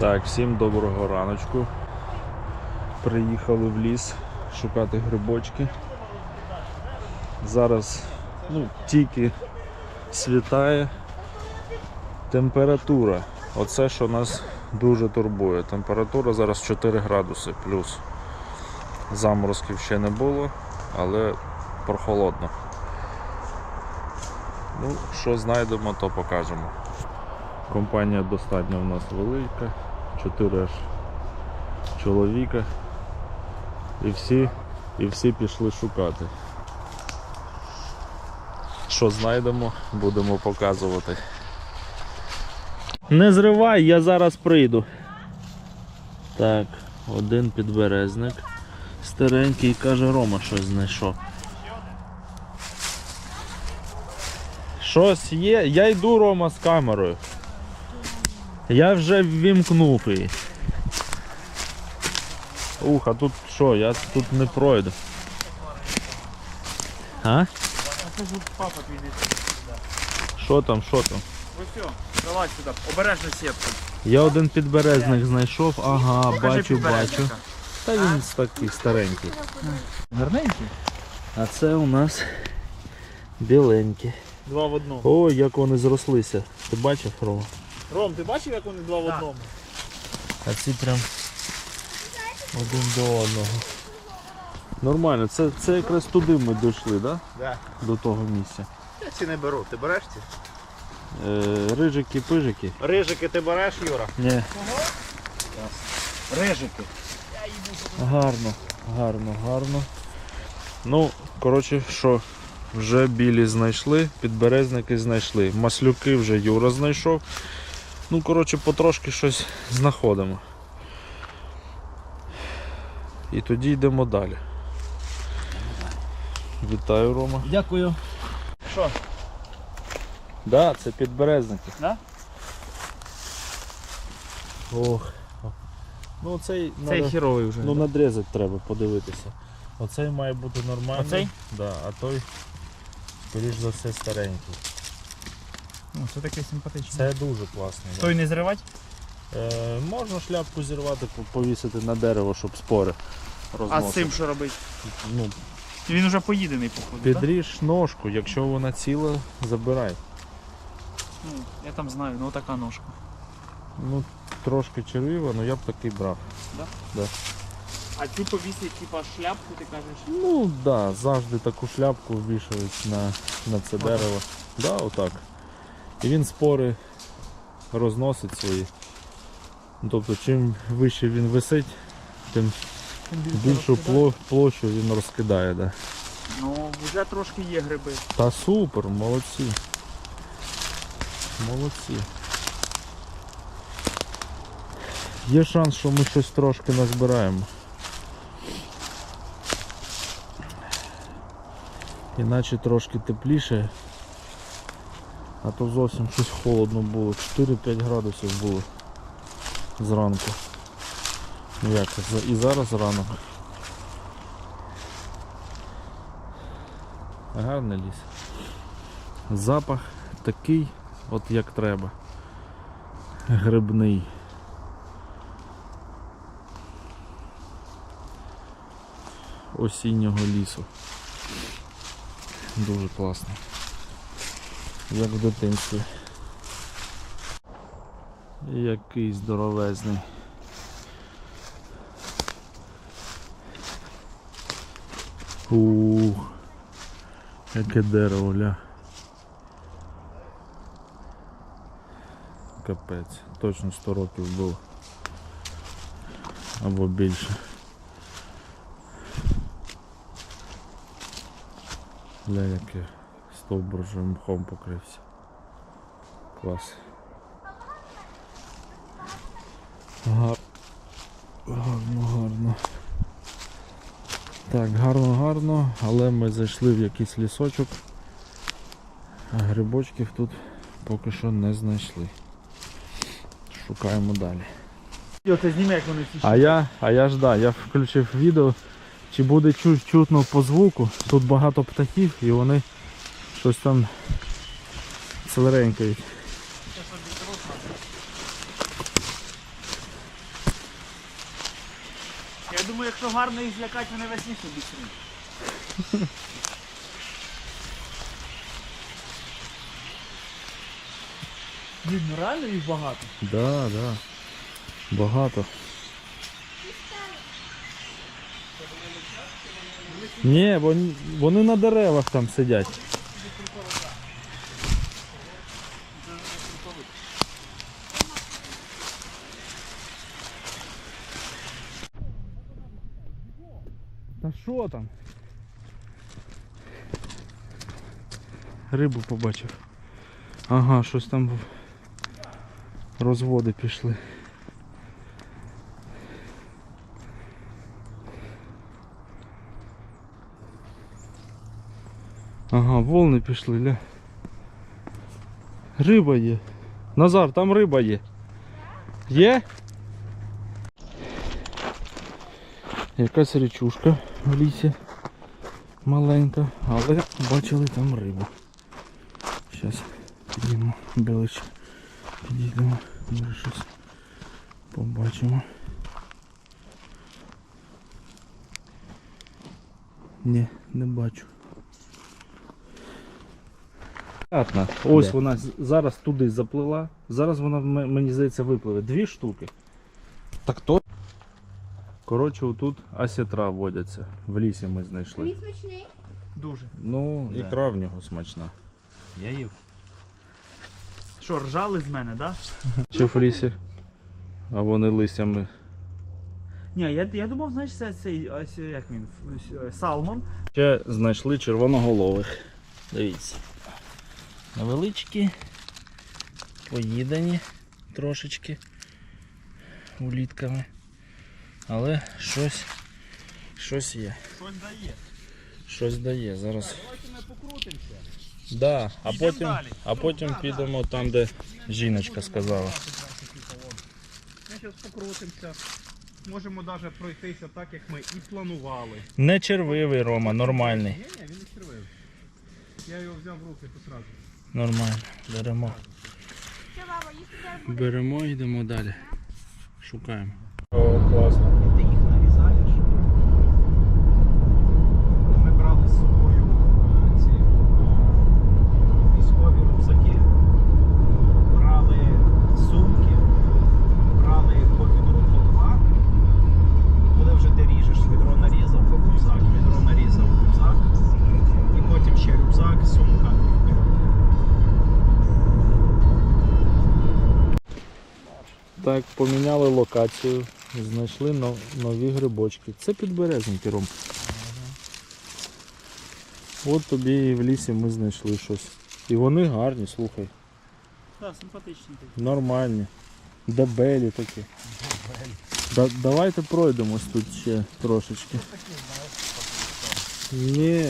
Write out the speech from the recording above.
Так, всім доброго раночку. Приїхали в ліс шукати грибочки. Зараз ну, тільки світає температура. Оце, що нас дуже турбує. Температура зараз 4 градуси плюс. Заморозків ще не було, але прохолодно. Ну, що знайдемо, то покажемо. Компанія достатньо в нас велика, 4 аж чоловіка. І всі, і всі пішли шукати. Що знайдемо, будемо показувати. Не зривай, я зараз прийду. Так, один підберезник. Старенький каже, Рома щось знайшов. Щось є, я йду Рома з камерою. Я вже ввімкнув її. Ух, а тут що, я тут не пройду. А? Що там, що там? Ось все, залазь сюди, обережно сітку. Я один підберезник знайшов, ага, бачу, бачу. Та він такий старенький. Гарненький? А це у нас біленькі. Два в одному. О, як вони зрослися. Ти бачив, Рома? Ром, ти бачив, як вони два в одному? А ці прям один до одного. Нормально, це, це якраз туди ми дійшли, да? Да. До того місця. Я ці не беру. Ти береш ці? Е, рижики, пижики. Рижики ти береш, Юра? Ні. Рижики. Гарно, гарно, гарно. Ну, коротше, що, вже білі знайшли, підберезники знайшли. Маслюки вже Юра знайшов. Ну, коротше, потрошки щось знаходимо. І тоді йдемо далі. Вітаю, Рома. Дякую. Що? Да, це підберезники. Да? Ох. Ну цей, Цей надо- хіровий вже. ну надрізати треба подивитися. Оцей має бути нормальний. Оцей? Да, а той, скоріш за все, старенький. Ну, це такий симпатичний. Це дуже класний. да. Той не зривати? Е, можна шляпку зірвати, повісити на дерево, щоб спори А з цим що робити? Ну, Він вже поїдений, походу. так? підріж ножку, якщо вона ціла, забирай. Ну, я там знаю, ну така ножка. Ну, трошки червива, але я б такий брав. А цю повісить, типа шляпку, ти кажеш? Ну так, да, завжди таку шляпку вішають на, на це дерево. Да, отак. І він спори розносить свої. Ну, Тобто, чим вище він висить, тим більшу пло- площу він розкидає. Да. Ну, вже трошки є гриби. Та супер, молодці. Молодці. Є шанс, що ми щось трошки назбираємо. Іначе трошки тепліше. А то зовсім щось холодно було. 4-5 градусів було зранку. Як, і зараз ранок. Гарний ліс. Запах такий, от як треба. Грибний. Осіннього лісу. Дуже класно. Як в дитинстві. Який здоровезний. Ух. Яке дерево, ля. Капець. Точно 100 років було. Або більше. Ля, яке стовбур вже мхом покрився. Клас. Гар... Гарно, гарно. Так, гарно, гарно, але ми зайшли в якийсь лісочок, а грибочків тут поки що не знайшли. Шукаємо далі. А я, а я ж да, я включив відео, чи буде чу- чутно по звуку. Тут багато птахів і вони щось там целеренькають. думаю, якщо гарно їх злякати, вони весь ліс обіцяють. Блін, ну реально їх багато. Да, да. Багато. Ні, вони, вони на деревах там сидять. Та що там? Рибу побачив. Ага, щось там розводи пішли. Ага, волни пішли, ля. Риба є. Назар, там риба є. Є? Якась речушка в лісі. Маленька, але бачили там рибу. Зараз підіймо ближче. Підійдемо, може щось побачимо. Ні, не бачу. Понятно. Ось Де? вона зараз туди заплила. Зараз вона мені здається випливе. Дві штуки. Так то? Коротше, отут асітра водяться. В лісі ми знайшли. Він смачний. Дуже. Ну, Да. ікра в нього смачна. Я їв. Що, ржали з мене, да? Чи в лісі? А вони листями. Ні, я, я думав, знаєш, це цей, ось, як він, ось, салмон. Ще знайшли червоноголових. Дивіться. Невеличкі, поїдані трошечки улітками. Але щось, щось є. Щось дає. Щось дає. Зараз. Давайте ми покрутимося. Да, а потім, далі. а потім підемо там, де жіночка сказала. Ми зараз покрутимося. Можемо навіть пройтися так, як ми і планували. Не червивий Рома, нормальний. Ні, ні, він не червив. Я його взяв в руки посразу. Нормально. Беремо. Що, баба, їсти зараз буде? Беремо і йдемо далі. Шукаємо. О, класно. Ти їх нарізаєш. Ми брали з собою е, ці е, військові рюкзаки, брали сумки, брали по відру по два. І коли вже ти ріжеш, відро нарізав, рюкзак, відро нарізав, рюкзак. І потім ще рюкзак, сумка і вперед. Так, поміняли локацію, знайшли нові грибочки. Це підберезники, Ром. От тобі і в лісі ми знайшли щось. І вони гарні, слухай. Так, симпатичний такий. Нормальні. Дебелі такі. Да, давайте пройдемось тут ще трошечки. Ні,